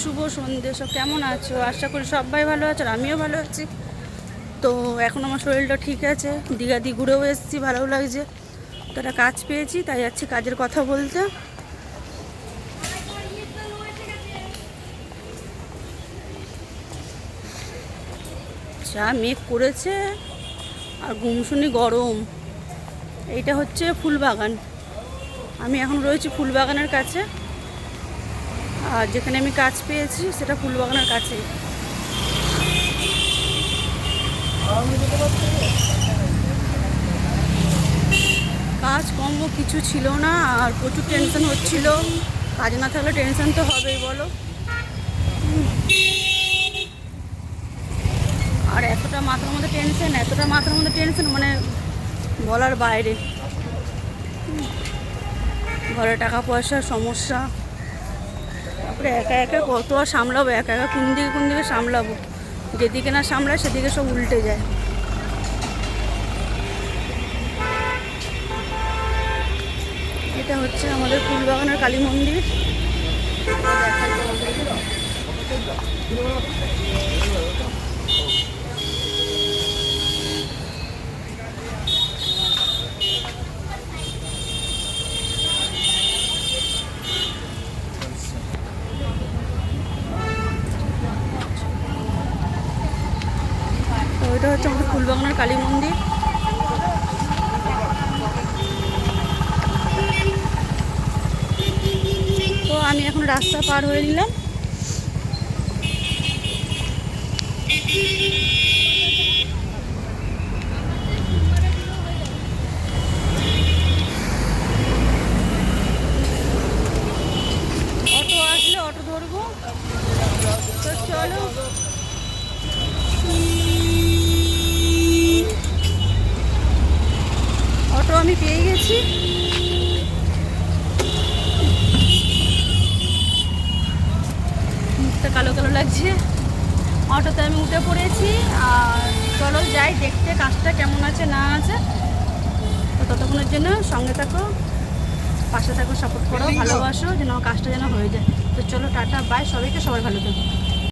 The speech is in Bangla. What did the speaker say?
শুভ সন্ধে সব কেমন আছো? আশা করি সবাই ভালো আছো আমিও ভালো আছি। তো এখন আমার শরীরটা ঠিক আছে দীঘা দিয়ে ঘুরেও এসেছি ভালো লাগছে। তো একটা কাজ পেয়েছি, তাই যাচ্ছি কাজের কথা বলতে। যা মেঘ করেছে আর গুমশুনি গরম। এইটা হচ্ছে ফুলবাগান। আমি এখন রয়েছি ফুলবাগানের কাছে। আর যেখানে আমি কাজ পেয়েছি, সেটা ফুলবাগানের কাছে। কাজ কম কিছু ছিল না, আর প্রচুর টেনশন হচ্ছিল। কাজ না থাকলে টেনশন তো হবেই, বলো। আর এতটা মাথার মধ্যে টেনশন এতটা মাথার মধ্যে টেনশন মানে বলার বাইরে। ঘরে টাকা পয়সার সমস্যা। তারপরে একা একা কত আর সামলাবো? একা একা কোন দিকে কোন দিকে সামলাবো? যেদিকে না সামলায় সেদিকে সব উল্টে যায়। এটা হচ্ছে আমাদের ফুলবাগানের কালী মন্দির। এটা হচ্ছে আমাদের ফুলবাগানের কালী মন্দির। তো আমি এখন রাস্তা পার হয়ে নিলাম। অটো আসলে অটো ধরবো। তো চলো। অটো আমি পেয়ে গেছি। মুখটা কালো কালো লাগছে। অটোতে আমি উঠে পড়েছি। আর চলো যাই দেখতে কাজটা কেমন আছে না আছে। তো ততক্ষণের জন্য সঙ্গে থাকো পাশে থাকো সাপোর্ট করো ভালোবাসো যেন কাজটা যেন হয়ে যায়। তো চলো টাটা বাই সবাইকে সবাই ভালো থাকো।